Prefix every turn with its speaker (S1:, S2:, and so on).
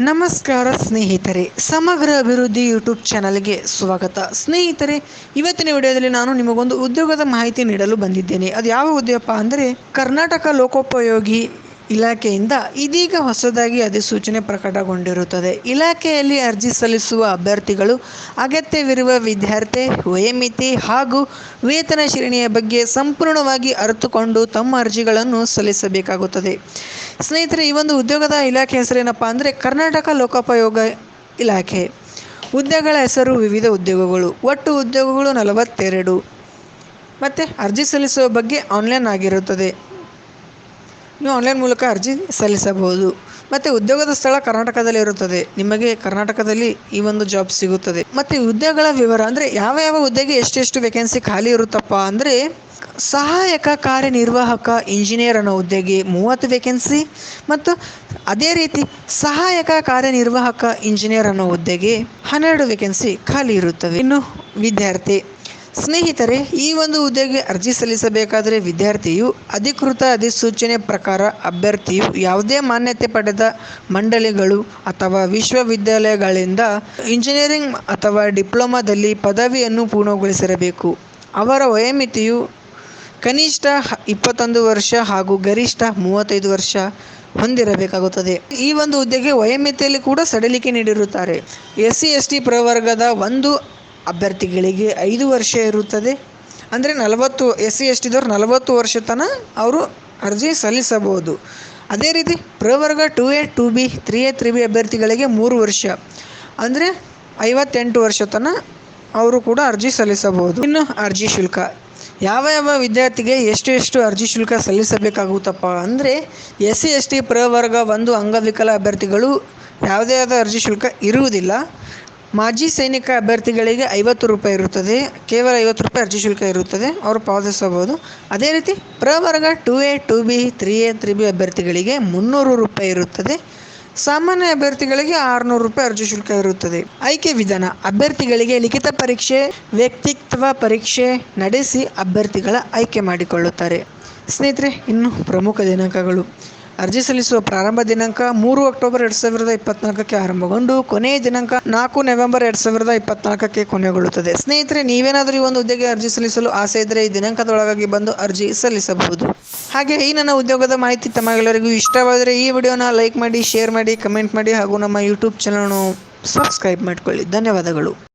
S1: ನಮಸ್ಕಾರ ಸ್ನೇಹಿತರೆ, ಸಮಗ್ರ ಅಭಿವೃದ್ಧಿ ಯೂಟ್ಯೂಬ್ ಚಾನಲ್ಗೆ ಸ್ವಾಗತ. ಸ್ನೇಹಿತರೆ, ಇವತ್ತಿನ ವಿಡಿಯೋದಲ್ಲಿ ನಾನು ನಿಮಗೊಂದು ಉದ್ಯೋಗದ ಮಾಹಿತಿ ನೀಡಲು ಬಂದಿದ್ದೇನೆ. ಅದು ಯಾವ ಉದ್ಯೋಗಪ್ಪ ಅಂದರೆ, ಕರ್ನಾಟಕ ಲೋಕೋಪಯೋಗಿ ಇಲಾಖೆಯಿಂದ ಇದೀಗ ಹೊಸದಾಗಿ ಅಧಿಸೂಚನೆ ಪ್ರಕಟಗೊಂಡಿರುತ್ತದೆ. ಇಲಾಖೆಯಲ್ಲಿ ಅರ್ಜಿ ಸಲ್ಲಿಸುವ ಅಭ್ಯರ್ಥಿಗಳು ಅಗತ್ಯವಿರುವ ವಿದ್ಯಾರ್ಥಿ ವಯೋಮಿತಿ ಹಾಗೂ ವೇತನ ಶ್ರೇಣಿಯ ಬಗ್ಗೆ ಸಂಪೂರ್ಣವಾಗಿ ಅರಿತುಕೊಂಡು ತಮ್ಮ ಅರ್ಜಿಗಳನ್ನು ಸಲ್ಲಿಸಬೇಕಾಗುತ್ತದೆ. ಸ್ನೇಹಿತರೆ, ಈ ಒಂದು ಉದ್ಯೋಗದ ಇಲಾಖೆ ಹೆಸರೇನಪ್ಪ ಅಂದರೆ ಕರ್ನಾಟಕ ಲೋಕೋಪಯೋಗ ಇಲಾಖೆ. ಹುದ್ದೆಗಳ ಹೆಸರು ವಿವಿಧ ಉದ್ಯೋಗಗಳು. ಒಟ್ಟು ಉದ್ಯೋಗಗಳು ನಲವತ್ತೆರಡು. ಮತ್ತು ಅರ್ಜಿ ಸಲ್ಲಿಸುವ ಬಗ್ಗೆ ಆನ್ಲೈನ್ ಆಗಿರುತ್ತದೆ. ನೀವು ಆನ್ಲೈನ್ ಮೂಲಕ ಅರ್ಜಿ ಸಲ್ಲಿಸಬಹುದು. ಮತ್ತು ಉದ್ಯೋಗದ ಸ್ಥಳ ಕರ್ನಾಟಕದಲ್ಲಿ ಇರುತ್ತದೆ. ನಿಮಗೆ ಕರ್ನಾಟಕದಲ್ಲಿ ಈ ಒಂದು ಜಾಬ್ ಸಿಗುತ್ತದೆ. ಮತ್ತು ಹುದ್ದೆಗಳ ವಿವರ, ಅಂದರೆ ಯಾವ ಯಾವ ಹುದ್ದೆಗೆ ಎಷ್ಟೆಷ್ಟು ವೇಕೆನ್ಸಿ ಖಾಲಿ ಇರುತ್ತಪ್ಪ ಅಂದರೆ, ಸಹಾಯಕ ಕಾರ್ಯನಿರ್ವಾಹಕ ಇಂಜಿನಿಯರ್ ಅನ್ನೋ ಹುದ್ದೆಗೆ ಮೂವತ್ತು ವೇಕೆನ್ಸಿ ಮತ್ತು ಅದೇ ರೀತಿ ಸಹಾಯಕ ಕಾರ್ಯನಿರ್ವಾಹಕ ಇಂಜಿನಿಯರ್ ಅನ್ನೋ ಹುದ್ದೆಗೆ ಹನ್ನೆರಡು ವೇಕೆನ್ಸಿ ಖಾಲಿ ಇರುತ್ತವೆ. ಇನ್ನು ವಿದ್ಯಾರ್ಥಿ ಸ್ನೇಹಿತರೆ, ಈ ಒಂದು ಹುದ್ದೆಗೆ ಅರ್ಜಿ ಸಲ್ಲಿಸಬೇಕಾದರೆ ವಿದ್ಯಾರ್ಥಿಯು ಅಧಿಕೃತ ಅಧಿಸೂಚನೆ ಪ್ರಕಾರ ಅಭ್ಯರ್ಥಿಯು ಯಾವುದೇ ಮಾನ್ಯತೆ ಪಡೆದ ಮಂಡಳಿಗಳು ಅಥವಾ ವಿಶ್ವವಿದ್ಯಾಲಯಗಳಿಂದ ಇಂಜಿನಿಯರಿಂಗ್ ಅಥವಾ ಡಿಪ್ಲೊಮಾದಲ್ಲಿ ಪದವಿಯನ್ನು ಪೂರ್ಣಗೊಳಿಸಿರಬೇಕು. ಅವರ ವಯೋಮಿತಿಯು ಕನಿಷ್ಠ ಇಪ್ಪತ್ತೊಂದು ವರ್ಷ ಹಾಗೂ ಗರಿಷ್ಠ ಮೂವತ್ತೈದು ವರ್ಷ ಹೊಂದಿರಬೇಕಾಗುತ್ತದೆ. ಈ ಒಂದು ಹುದ್ದೆಗೆ ವಯೋಮಿತಿಯಲ್ಲಿ ಕೂಡ ಸಡಿಲಿಕೆ ನೀಡಿರುತ್ತಾರೆ. ಎಸ್ ಸಿ ಎಸ್ ಟಿ ಪ್ರವರ್ಗದ ಒಂದು ಅಭ್ಯರ್ಥಿಗಳಿಗೆ ಐದು ವರ್ಷ ಇರುತ್ತದೆ. ಅಂದರೆ ನಲವತ್ತು ಎಸ್ ಸಿ ಎಸ್ ಟಿದವ್ರು ನಲವತ್ತು ವರ್ಷ ತನಕ ಅವರು ಅರ್ಜಿ ಸಲ್ಲಿಸಬಹುದು. ಅದೇ ರೀತಿ ಪ್ರವರ್ಗ two A, two B, three A, three B ಅಭ್ಯರ್ಥಿಗಳಿಗೆ ಮೂರು ವರ್ಷ. ಅಂದರೆ ಐವತ್ತೆಂಟು ವರ್ಷ ತನಕ ಅವರು ಕೂಡ ಅರ್ಜಿ ಸಲ್ಲಿಸಬಹುದು. ಇನ್ನು ಅರ್ಜಿ ಶುಲ್ಕ. ಯಾವ ಯಾವ ವಿದ್ಯಾರ್ಥಿಗೆ ಎಷ್ಟು ಎಷ್ಟು ಅರ್ಜಿ ಶುಲ್ಕ ಸಲ್ಲಿಸಬೇಕಾಗುತ್ತಪ್ಪ ಅಂದರೆ ಎಸ್ ಸಿ ಎಸ್ ಟಿ ಪ್ರವರ್ಗ ಒಂದು ಅಂಗವಿಕಲ ಅಭ್ಯರ್ಥಿಗಳು ಯಾವುದೇ ಆದ ಅರ್ಜಿ ಶುಲ್ಕ ಇರುವುದಿಲ್ಲ. ಮಾಜಿ ಸೈನಿಕ ಅಭ್ಯರ್ಥಿಗಳಿಗೆ ಐವತ್ತು ರೂಪಾಯಿ ಇರುತ್ತದೆ. ಕೇವಲ ಐವತ್ತು ರೂಪಾಯಿ ಅರ್ಜಿ ಶುಲ್ಕ ಇರುತ್ತದೆ. ಅವರು ಪಾವತಿಸಬಹುದು. ಅದೇ ರೀತಿ ಪ್ರವರ್ಗ two A, two B, three A, three B ಅಭ್ಯರ್ಥಿಗಳಿಗೆ ಮುನ್ನೂರು ರೂಪಾಯಿ ಇರುತ್ತದೆ. ಸಾಮಾನ್ಯ ಅಭ್ಯರ್ಥಿಗಳಿಗೆ ಆರುನೂರು ರೂಪಾಯಿ ಅರ್ಜಿ ಶುಲ್ಕ ಇರುತ್ತದೆ. ಆಯ್ಕೆ ವಿಧಾನ, ಅಭ್ಯರ್ಥಿಗಳಿಗೆ ಲಿಖಿತ ಪರೀಕ್ಷೆ, ವ್ಯಕ್ತಿತ್ವ ಪರೀಕ್ಷೆ ನಡೆಸಿ ಅಭ್ಯರ್ಥಿಗಳ ಆಯ್ಕೆ ಮಾಡಿಕೊಳ್ಳುತ್ತಾರೆ. ಸ್ನೇಹಿತರೆ, ಇನ್ನು ಪ್ರಮುಖ ದಿನಾಂಕಗಳು. ಅರ್ಜಿ ಸಲ್ಲಿಸುವ ಪ್ರಾರಂಭ ದಿನಾಂಕ ಮೂರು ಅಕ್ಟೋಬರ್ ಎರಡು ಸಾವಿರದ ಇಪ್ಪತ್ನಾಲ್ಕಕ್ಕೆ ಆರಂಭಗೊಂಡು ಕೊನೆಯ ದಿನಾಂಕ ನಾಲ್ಕು ನವೆಂಬರ್ ಎರಡು ಸಾವಿರದ ಇಪ್ಪತ್ನಾಲ್ಕಕ್ಕೆ ಕೊನೆಗೊಳ್ಳುತ್ತದೆ. ಸ್ನೇಹಿತರೆ, ನೀವೇನಾದರೂ ಈ ಒಂದು ಹುದ್ದೆಗೆ ಅರ್ಜಿ ಸಲ್ಲಿಸಲು ಆಸೆ ಇದ್ದರೆ ಈ ದಿನಾಂಕದೊಳಗಾಗಿ ಬಂದು ಅರ್ಜಿ ಸಲ್ಲಿಸಬಹುದು. ಹಾಗೆ ಈ ನನ್ನ ಉದ್ಯೋಗದ ಮಾಹಿತಿ ತಮಗೆಲ್ಲರಿಗೂ ಇಷ್ಟವಾದರೆ ಈ ವಿಡಿಯೋನ ಲೈಕ್ ಮಾಡಿ, ಶೇರ್ ಮಾಡಿ, ಕಮೆಂಟ್ ಮಾಡಿ ಹಾಗೂ ನಮ್ಮ ಯೂಟ್ಯೂಬ್ ಚಾನಲ್ನು ಸಬ್ಸ್ಕ್ರೈಬ್ ಮಾಡಿಕೊಳ್ಳಿ. ಧನ್ಯವಾದಗಳು.